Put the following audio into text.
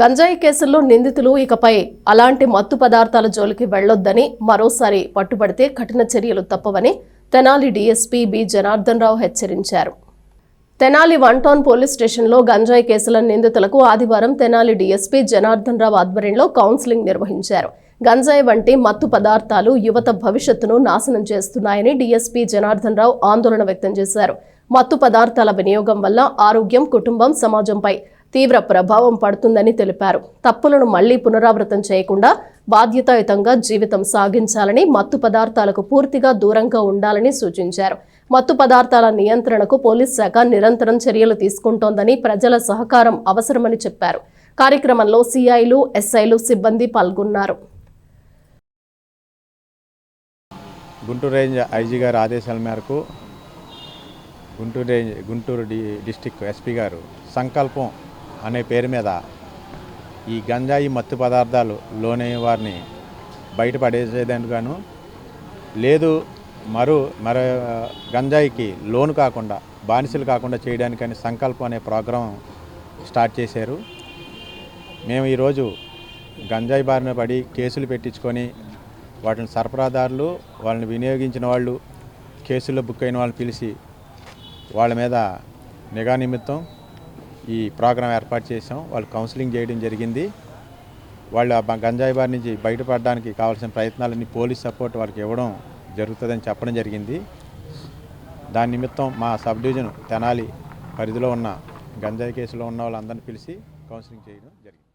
గంజాయి కేసుల్లో నిందితులు ఇకపై అలాంటి మత్తు పదార్థాల జోలికి వెళ్ళొద్దని మరోసారి పట్టుబడితే కఠిన చర్యలు తప్పవని తెనాలి డీఎస్పీ బి. జనార్దన్ రావు హెచ్చరించారు. తెనాలి వన్ టౌన్ పోలీస్ స్టేషన్లో గంజాయి కేసుల నిందితులకు ఆదివారం తెనాలి డీఎస్పీ జనార్దన్ రావు ఆధ్వర్యంలో కౌన్సిలింగ్ నిర్వహించారు. గంజాయి వంటి మత్తు పదార్థాలు యువత భవిష్యత్తును నాశనం చేస్తున్నాయని డీఎస్పీ జనార్దన్ రావు ఆందోళన వ్యక్తం చేశారు. మత్తు పదార్థాల వినియోగం వల్ల ఆరోగ్యం కుటుంబం సమాజంపై తీవ్ర ప్రభావం పడుతుందని తెలిపారు. తప్పులను మళ్ళీ పునరావృతం చేయకుండా బాధ్యతాయుతంగా జీవితం సాగించాలని మత్తు పదార్థాలకు పూర్తిగా దూరంగా ఉండాలని సూచించారు. మత్తు పదార్థాల నియంత్రణకు పోలీస్ శాఖ నిరంతరం చర్యలు తీసుకుంటోందని ప్రజల సహకారం అవసరమని చెప్పారు. కార్యక్రమంలో సిఐలు ఎస్ఐలు సిబ్బంది పాల్గొన్నారు. గుంటూరు రేంజ్ ఐజీ గారి ఆదేశాల మేరకు Guntur range Guntur D district SP గారు సంకల్పం అనే పేరు మీద ఈ గంజాయి మత్తు పదార్థాలు లోనే వారిని బయటపడేసేదానిగాను లేదు మరో మరో గంజాయికి లోను కాకుండా బానిసలు కాకుండా చేయడానికని సంకల్పం అనే ప్రోగ్రాం స్టార్ట్ చేశారు. మేము ఈరోజు గంజాయి బారిన పడి కేసులు పెట్టించుకొని వాటిని సరఫరాదారులు వాళ్ళని వినియోగించిన వాళ్ళు కేసుల్లో బుక్ అయిన వాళ్ళని పిలిచి వాళ్ళ మీద నిఘా నిమిత్తం ఈ ప్రోగ్రాం ఏర్పాటు చేసాం వాళ్ళు కౌన్సిలింగ్ చేయడం జరిగింది. వాళ్ళు ఆ గంజాయి బారి నుంచి బయటపడడానికి కావాల్సిన ప్రయత్నాలన్నీ పోలీస్ సపోర్ట్ వాళ్ళకి ఇవ్వడం జరుగుతుందని చెప్పడం జరిగింది. దాని నిమిత్తం మా సబ్ డివిజన్ తెనాలి పరిధిలో ఉన్న గంజాయి కేసులో ఉన్న వాళ్ళందరినీ పిలిచి కౌన్సిలింగ్ చేయడం జరిగింది.